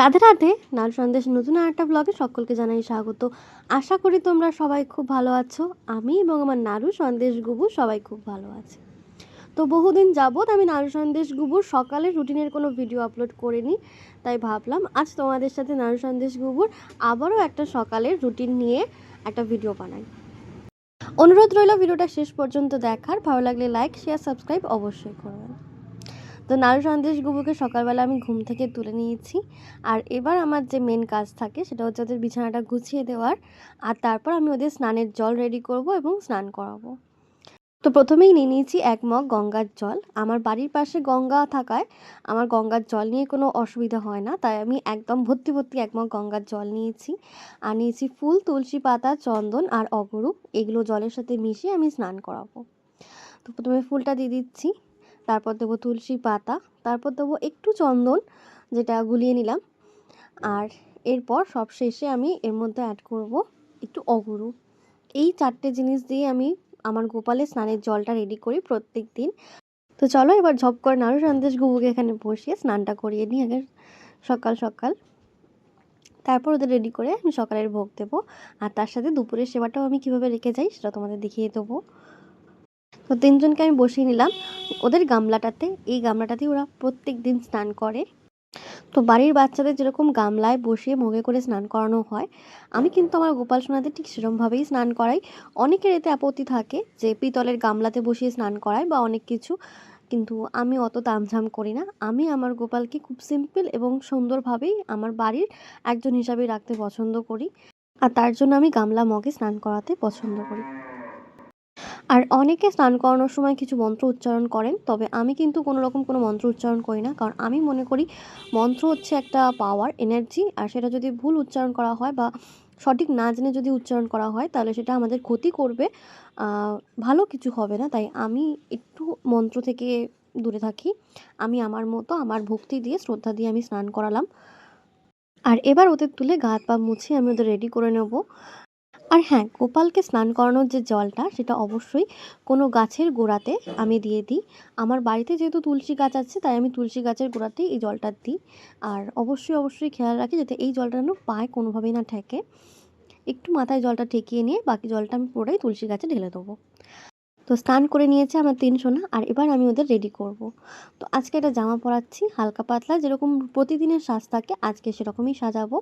রাধে রাধে নাল সন্দেশ নতুন আর একটা ব্লগে সকলকে জানাই স্বাগত। আশা করি তোমরা সবাই খুব ভালো আছো। আমি এবং আমার নাড়ু সন্দেশ গুবু সবাই খুব ভালো আছে। তো বহুদিন যাবৎ আমি নাড়ু সন্দেশ গুবুর সকালে রুটিনের কোনো ভিডিও আপলোড করিনি, তাই ভাবলাম আজ তোমাদের সাথে নাড়ু সন্দেশ গুবুর আবারও একটা সকালের রুটিন নিয়ে একটা ভিডিও বানাই। অনুরোধ রইল ভিডিওটা শেষ পর্যন্ত দেখার। ভালো লাগলে লাইক শেয়ার সাবস্ক্রাইব অবশ্যই করবেন। তো নাড়ু সন্দেশ গুবুকে সকালবেলা আমি ঘুম থেকে তুলে নিয়েছি। আর এবার আমার যে মেন কাজ থাকে সেটা হচ্ছে ওদের বিছানাটা গুছিয়ে দেওয়ার। আর তারপর আমি ওদের স্নানের জল রেডি করব এবং স্নান করাবো। তো প্রথমেই নিয়ে নিয়েছি এক মগ গঙ্গার জল। আমার বাড়ির পাশে গঙ্গা থাকায় আমার গঙ্গার জল নিয়ে কোনো অসুবিধা হয় না। তাই আমি একদম ভর্তি ভর্তি এক মগ গঙ্গার জল নিয়েছি। আর নিয়েছি ফুল, তুলসী পাতা, চন্দন আর অগরু। এগুলো জলের সাথে মিশিয়ে আমি স্নান করাবো। তো প্রথমে ফুলটা দিয়ে দিচ্ছি। তারপর দেবো তুলসী পাতা, তারপর দেবো একটু চন্দন, যেটা গুলিয়ে নিলাম। আর এরপর সব শেষে আমি এর মধ্যে অ্যাড করব একটু অগুরু এই চারটে জিনিস দিয়ে আমি আমার গোপালের স্নানের জলটা রেডি করি প্রত্যেক দিন। তো চলো এবার ঝপ করে নাড়ু সন্দেশ গুবুকে এখানে বসিয়ে স্নানটা করিয়ে নিই আগে সকাল সকাল। তারপর ওদের রেডি করে আমি সকালের ভোগ দেবো। আর তার সাথে দুপুরের সেবাটাও আমি কীভাবে রেখে যাই সেটা তোমাদের দেখিয়ে দেবো। তো তিনজনকে আমি বসিয়ে নিলাম। ওদের গামলাটাতে, এই গামলাটাতেই ওরা প্রত্যেক দিন স্নান করে। তো বাড়ির বাচ্চাদের যেরকম গামলায় বসিয়ে মুখে করে স্নান করানো হয়, আমি কিন্তু আমার গোপাল সোনাদের ঠিক সেরকমভাবেই স্নান করাই। অনেকের এতে আপত্তি থাকে যে পিতলের গামলাতে বসিয়ে স্নান করায় বা অনেক কিছু, কিন্তু আমি অত তামঝাম করি না। আমি আমার গোপালকে খুব সিম্পল এবং সুন্দরভাবেই আমার বাড়ির একজন হিসাবে রাখতে পছন্দ করি। আর তার জন্য আমি গামলা মগে স্নান করাতে পছন্দ করি। আর অনেকে স্নান করানোর সময় কিছু মন্ত্র উচ্চারণ করেন, তবে আমি কিন্তু কোনো রকম কোনো মন্ত্র উচ্চারণ করি না। কারণ আমি মনে করি মন্ত্র হচ্ছে একটা পাওয়ার এনার্জি আর সেটা যদি ভুল উচ্চারণ করা হয় বা সঠিক না জেনে যদি উচ্চারণ করা হয়, তাহলে সেটা আমাদের ক্ষতি করবে। ভালো কিছু হবে না। তাই আমি একটু মন্ত্র থেকে দূরে থাকি। আমি আমার মতো আমার ভক্তি দিয়ে, শ্রদ্ধা দিয়ে আমি স্নান করালাম। আর এবার ওদের তুলে গা হাত পা মুছে আমি ওদের রেডি করে নেব। আর হ্যাঁ গোপালকে স্নান করানোর যে জলটা, সেটা অবশ্যই কোনো গাছের গোড়াতে আমি দিয়ে দিই। আমার বাড়িতে যেহেতু তুলসী গাছ আছে, তাই আমি তুলসী গাছের গোড়াতেই এই জলটা দিই। আর অবশ্যই অবশ্যই খেয়াল রাখি যাতে এই জলটা যেন পায়ে কোনোভাবেই না ঠেকে। একটু মাথায় জলটা ঠেকিয়ে নিয়ে বাকি জলটা আমি পুরোটাই তুলসী গাছে ঢেলে দেবো। তো স্নান করে নিয়েছে আমার তিন সোনা, আর এবার আমি ওদের রেডি করব। তো আজকে একটা জামা পরাচ্ছি, হালকা পাতলা, যেরকম প্রতিদিনের সাজ থাকে, আজকে সেরকমই সাজাবো।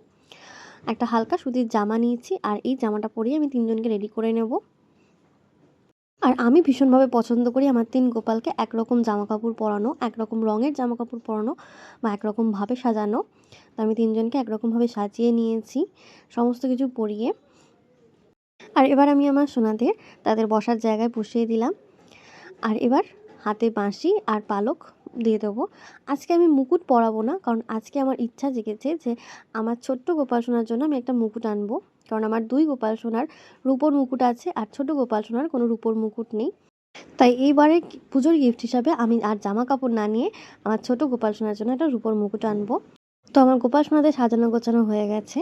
একটা হালকা সুতির জামা নিয়েছি আর এই জামাটা পরিয়ে আমি তিনজনকে রেডি করে নেব। আর আমি ভীষণভাবে পছন্দ করি আমার তিন গোপালকে একরকম জামা কাপড় পরানো, একরকম রঙের জামা কাপড় পরানো বা একরকমভাবে সাজানো। তো আমি তিনজনকে একরকমভাবে সাজিয়ে নিয়েছি সমস্ত কিছু পরিয়ে। আর এবার আমি আমার সোনাদের তাদের বসার জায়গায় বসিয়ে দিলাম। আর এবার হাতে বাঁশি আর পালক দিয়ে দেবো। আজকে আমি মুকুট পরাবো না, কারণ আজকে আমার ইচ্ছা জেগেছে যে আমার ছোট্ট গোপাল সোনার জন্য আমি একটা মুকুট আনব। কারণ আমার দুই গোপাল সোনার রূপোর মুকুট আছে, আর ছোট গোপাল সোনার কোনো রূপোর মুকুট নেই। তাই এইবারে পুজোর গিফট হিসাবে আমি আর জামা কাপড় না নিয়ে আমার ছোট গোপাল সোনার জন্য একটা রূপোর মুকুট আনব। তো আমার গোপাল সোনাদের সাজানো গোছানো হয়ে গেছে।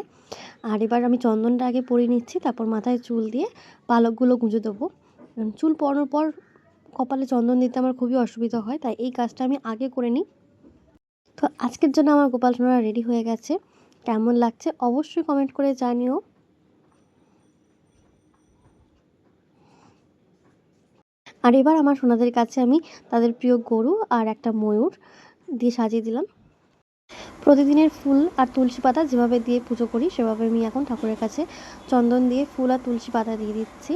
আর এবার আমি চন্দনটা আগে পরিয়ে নিচ্ছি, তারপর মাথায় চুল দিয়ে পালকগুলো গুঁজে দেবো। চুল পরানোর পর কপালে চন্দন দিতে আমার খুবই অসুবিধা হয়, তাই এই কাজটা আমি আগে করে নিই। তো আজকের জন্য আমার গোপাল সোনারা রেডি হয়ে গেছে। কেমন লাগছে অবশ্যই কমেন্ট করে জানিও। আর এবার আমার সোনাদের কাছে আমি তাদের প্রিয় গরু আর একটা ময়ূর দিয়ে সাজিয়ে দিলাম। প্রতিদিনের ফুল আর তুলসী পাতা যেভাবে দিয়ে পুজো করি, সেভাবে আমি এখন ঠাকুরের কাছে চন্দন দিয়ে ফুল আর তুলসী পাতা দিয়ে দিচ্ছি।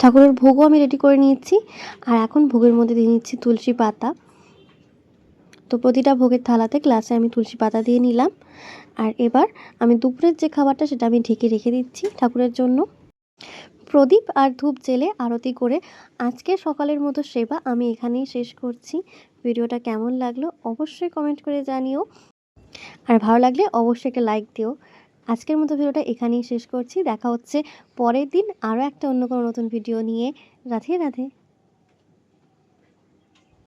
ঠাকুরের ভোগও আমি রেডি করে নিয়েছি। আর এখন ভোগের মধ্যে দিয়ে নিচ্ছি তুলসী পাতা। তো প্রতিটা ভোগের থালাতে গ্লাসে আমি তুলসী পাতা দিয়ে নিলাম। আর এবার আমি দুপুরের যে খাবারটা সেটা আমি ঢেকে রেখে দিচ্ছি ঠাকুরের জন্য। প্রদীপ আর ধূপ জেলে আরতি করে আজকে সকালের মতো সেবা আমি এখানেই শেষ করছি। ভিডিওটা কেমন লাগল অবশ্যই কমেন্ট করে জানিও। আর ভালো লাগলে অবশ্যই একটা লাইক দিও। আজকের মতো ভিডিওটা এখানেই শেষ করছি। দেখা হচ্ছে পরের দিন আরও একটা অন্য কোনো নতুন ভিডিও নিয়ে। রাধে রাধে।